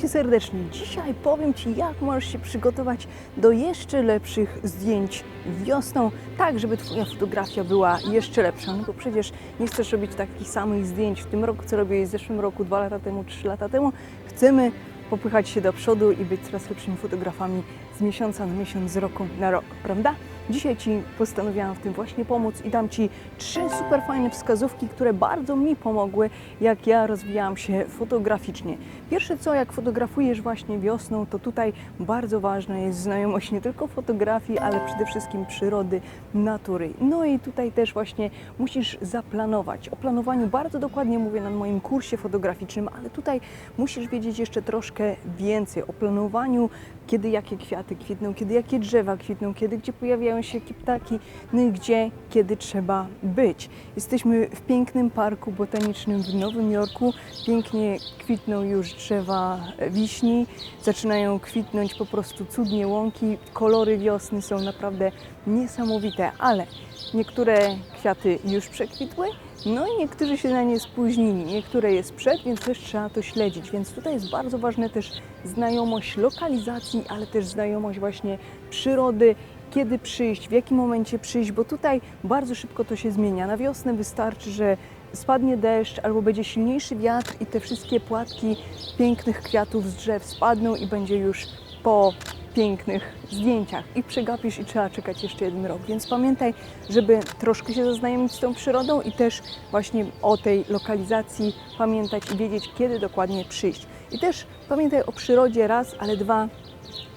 Cię serdecznie. Dzisiaj powiem Ci, jak możesz się przygotować do jeszcze lepszych zdjęć wiosną, tak żeby Twoja fotografia była jeszcze lepsza. No bo przecież nie chcesz robić takich samych zdjęć w tym roku, co robiłeś w zeszłym roku, dwa lata temu, trzy lata temu. Chcemy popychać się do przodu i być coraz lepszymi fotografami z miesiąca na miesiąc, z roku na rok, prawda? Dzisiaj Ci postanowiłam w tym właśnie pomóc i dam Ci trzy super fajne wskazówki, które bardzo mi pomogły, jak ja rozwijałam się fotograficznie. Pierwsze co, jak fotografujesz właśnie wiosną, to tutaj bardzo ważna jest znajomość nie tylko fotografii, ale przede wszystkim przyrody, natury. No i tutaj też właśnie musisz zaplanować. O planowaniu bardzo dokładnie mówię na moim kursie fotograficznym, ale tutaj musisz wiedzieć jeszcze troszkę więcej o planowaniu, kiedy jakie kwiaty kwitną, kiedy jakie drzewa kwitną, kiedy gdzie pojawiają się jakie ptaki, no i gdzie, kiedy trzeba być. Jesteśmy w pięknym parku botanicznym w Nowym Jorku. Pięknie kwitną już drzewa wiśni, zaczynają kwitnąć po prostu cudnie łąki. Kolory wiosny są naprawdę niesamowite, ale niektóre kwiaty już przekwitły, no i niektórzy się na nie spóźnili, niektóre jest przed, więc też trzeba to śledzić. Więc tutaj jest bardzo ważne też znajomość lokalizacji, ale też znajomość właśnie przyrody, kiedy przyjść, w jakim momencie przyjść, bo tutaj bardzo szybko to się zmienia. Na wiosnę wystarczy, że spadnie deszcz albo będzie silniejszy wiatr i te wszystkie płatki pięknych kwiatów z drzew spadną i będzie już po pięknych zdjęciach i przegapisz i trzeba czekać jeszcze jeden rok. Więc pamiętaj, żeby troszkę się zaznajomić z tą przyrodą i też właśnie o tej lokalizacji pamiętać i wiedzieć, kiedy dokładnie przyjść. I też pamiętaj o przyrodzie raz, ale dwa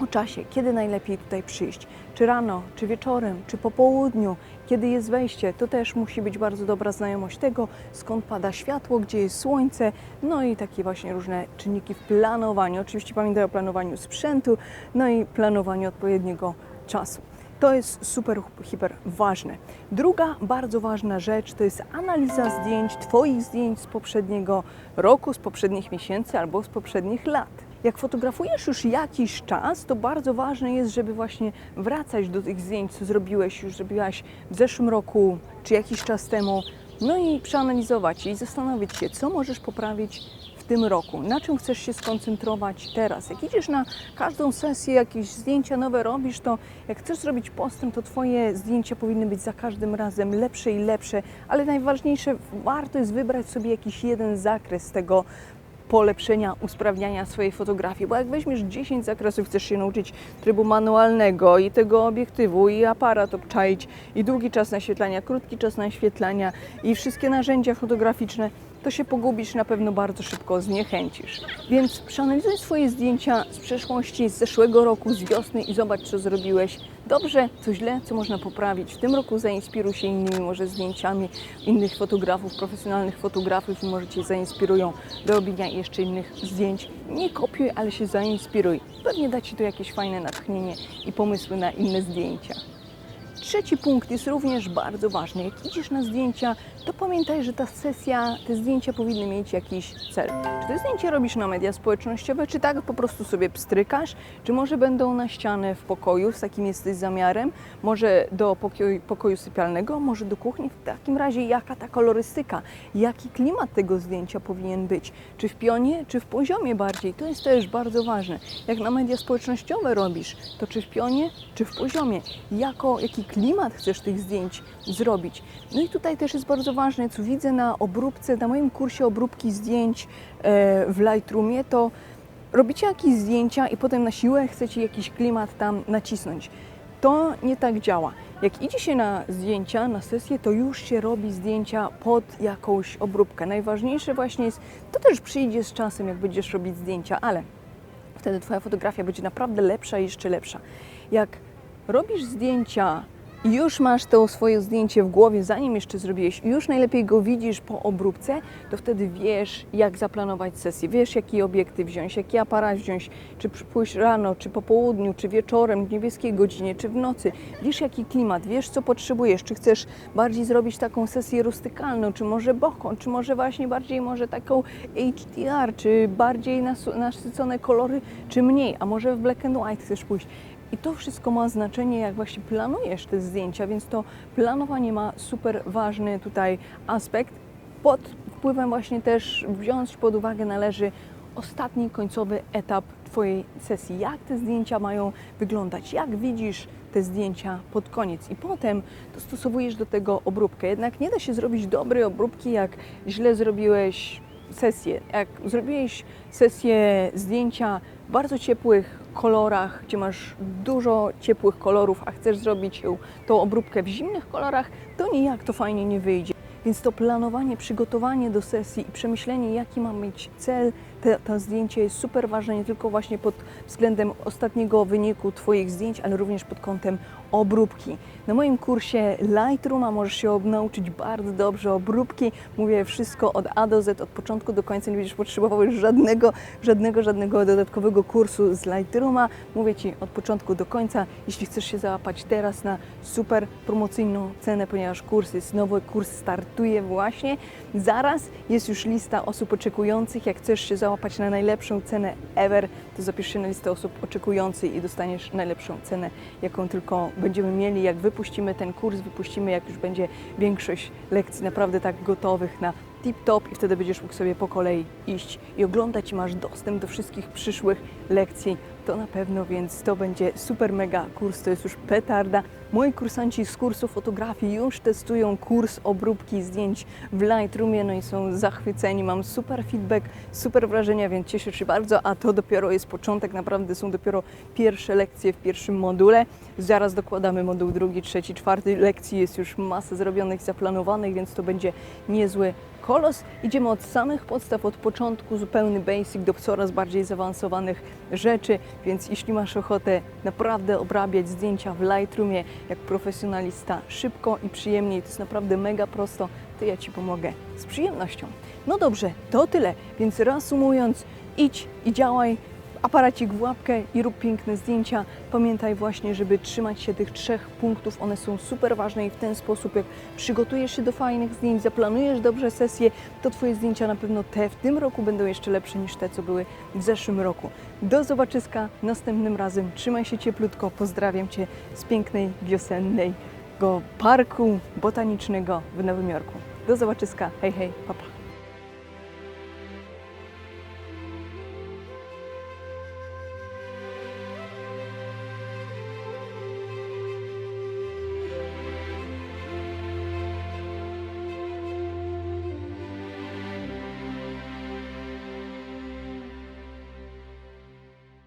o czasie, kiedy najlepiej tutaj przyjść. Czy rano, czy wieczorem, czy po południu, kiedy jest wejście, to też musi być bardzo dobra znajomość tego, skąd pada światło, gdzie jest słońce, no i takie właśnie różne czynniki w planowaniu. Oczywiście pamiętaj o planowaniu sprzętu, no i planowaniu odpowiedniego czasu. To jest super, hiper ważne. Druga bardzo ważna rzecz to jest analiza zdjęć, Twoich zdjęć z poprzedniego roku, z poprzednich miesięcy albo z poprzednich lat. Jak fotografujesz już jakiś czas, to bardzo ważne jest, żeby właśnie wracać do tych zdjęć, co zrobiłeś już, zrobiłaś w zeszłym roku czy jakiś czas temu, no i przeanalizować i zastanowić się, co możesz poprawić w tym roku, na czym chcesz się skoncentrować teraz. Jak idziesz na każdą sesję, jakieś zdjęcia nowe robisz, to jak chcesz zrobić postęp, to Twoje zdjęcia powinny być za każdym razem lepsze i lepsze, ale najważniejsze, warto jest wybrać sobie jakiś jeden zakres tego polepszenia, usprawniania swojej fotografii, bo jak weźmiesz 10 zakresów, chcesz się nauczyć trybu manualnego i tego obiektywu i aparat obczaić i długi czas naświetlania, krótki czas naświetlania i wszystkie narzędzia fotograficzne, to się pogubisz, na pewno bardzo szybko zniechęcisz. Więc przeanalizuj swoje zdjęcia z przeszłości, z zeszłego roku, z wiosny i zobacz, co zrobiłeś dobrze, co źle, co można poprawić. W tym roku zainspiruj się innymi może zdjęciami innych fotografów, profesjonalnych fotografów i może Cię zainspirują do robienia jeszcze innych zdjęć. Nie kopiuj, ale się zainspiruj. Pewnie da Ci to jakieś fajne natchnienie i pomysły na inne zdjęcia. Trzeci punkt jest również bardzo ważny. Jak idziesz na zdjęcia, to pamiętaj, że ta sesja, te zdjęcia powinny mieć jakiś cel. Czy te zdjęcia robisz na media społecznościowe, czy tak po prostu sobie pstrykasz, czy może będą na ścianę w pokoju, z takim jesteś zamiarem, może do pokoju, pokoju sypialnego, może do kuchni. W takim razie jaka ta kolorystyka, jaki klimat tego zdjęcia powinien być? Czy w pionie, czy w poziomie bardziej? To jest też bardzo ważne. Jak na media społecznościowe robisz, to czy w pionie, czy w poziomie? Jako, jaki klimat chcesz tych zdjęć zrobić? No i tutaj też jest bardzo ważne, co widzę na obróbce, na moim kursie obróbki zdjęć e, w Lightroomie, to robicie jakieś zdjęcia i potem na siłę chcecie jakiś klimat tam nacisnąć. To nie tak działa. Jak idzie się na zdjęcia, na sesję, to już się robi zdjęcia pod jakąś obróbkę. Najważniejsze właśnie jest, to też przyjdzie z czasem, jak będziesz robić zdjęcia, ale wtedy Twoja fotografia będzie naprawdę lepsza i jeszcze lepsza. Jak robisz zdjęcia już masz to swoje zdjęcie w głowie, zanim jeszcze zrobiłeś, już najlepiej go widzisz po obróbce, to wtedy wiesz, jak zaplanować sesję, wiesz, jaki obiektyw wziąć, jaki aparat wziąć, czy pójść rano, czy po południu, czy wieczorem, w niebieskiej godzinie, czy w nocy. Wiesz, jaki klimat, wiesz, co potrzebujesz, czy chcesz bardziej zrobić taką sesję rustykalną, czy może boką, czy może właśnie bardziej może taką HDR, czy bardziej nasycone kolory, czy mniej, a może w black and white chcesz pójść. I to wszystko ma znaczenie, jak właśnie planujesz te zdjęcia, więc to planowanie ma super ważny tutaj aspekt. Pod wpływem właśnie też wziąć pod uwagę należy ostatni, końcowy etap Twojej sesji. Jak te zdjęcia mają wyglądać? Jak widzisz te zdjęcia pod koniec? I potem dostosowujesz do tego obróbkę. Jednak nie da się zrobić dobrej obróbki, jak źle zrobiłeś sesję. Jak zrobiłeś sesję zdjęcia w bardzo ciepłych kolorach, gdzie masz dużo ciepłych kolorów, a chcesz zrobić tą obróbkę w zimnych kolorach, to nijak to fajnie nie wyjdzie. Więc to planowanie, przygotowanie do sesji i przemyślenie, jaki ma mieć cel, to zdjęcie jest super ważne, nie tylko właśnie pod względem ostatniego wyniku Twoich zdjęć, ale również pod kątem obróbki. Na moim kursie Lightrooma możesz się nauczyć bardzo dobrze obróbki. Mówię wszystko od A do Z, od początku do końca. Nie będziesz potrzebował już żadnego, żadnego, żadnego dodatkowego kursu z Lightrooma. Mówię Ci od początku do końca. Jeśli chcesz się załapać teraz na super promocyjną cenę, ponieważ kurs jest nowy, kurs startuje właśnie. Zaraz jest już lista osób oczekujących. Jak chcesz się załapać na najlepszą cenę ever, to zapisz się na listę osób oczekujących i dostaniesz najlepszą cenę, jaką tylko będziemy mieli. Jak wypuścimy ten kurs, wypuścimy, jak już będzie większość lekcji naprawdę tak gotowych na tip-top i wtedy będziesz mógł sobie po kolei iść i oglądać masz dostęp do wszystkich przyszłych lekcji. To na pewno, więc to będzie super mega kurs, to jest już petarda. Moi kursanci z kursu fotografii już testują kurs obróbki zdjęć w Lightroomie, no i są zachwyceni. Mam super feedback, super wrażenia, więc cieszę się bardzo, a to dopiero jest początek, naprawdę są dopiero pierwsze lekcje w pierwszym module. Zaraz dokładamy moduł drugi, trzeci, czwarty. Lekcji jest już masa zrobionych, zaplanowanych, więc to będzie niezły kolos. Idziemy od samych podstaw, od początku, zupełny basic do coraz bardziej zaawansowanych rzeczy, więc jeśli masz ochotę naprawdę obrabiać zdjęcia w Lightroomie jak profesjonalista szybko i przyjemnie, to jest naprawdę mega prosto, to ja Ci pomogę z przyjemnością. No dobrze, to tyle, więc reasumując, idź i działaj, aparacik w łapkę i rób piękne zdjęcia. Pamiętaj właśnie, żeby trzymać się tych trzech punktów. One są super ważne i w ten sposób, jak przygotujesz się do fajnych zdjęć, zaplanujesz dobrze sesję, to Twoje zdjęcia na pewno te w tym roku będą jeszcze lepsze niż te, co były w zeszłym roku. Do zobaczyska następnym razem. Trzymaj się cieplutko. Pozdrawiam Cię z pięknej, wiosennego parku botanicznego w Nowym Jorku. Do zobaczyska. Hej, hej, papa. Pa.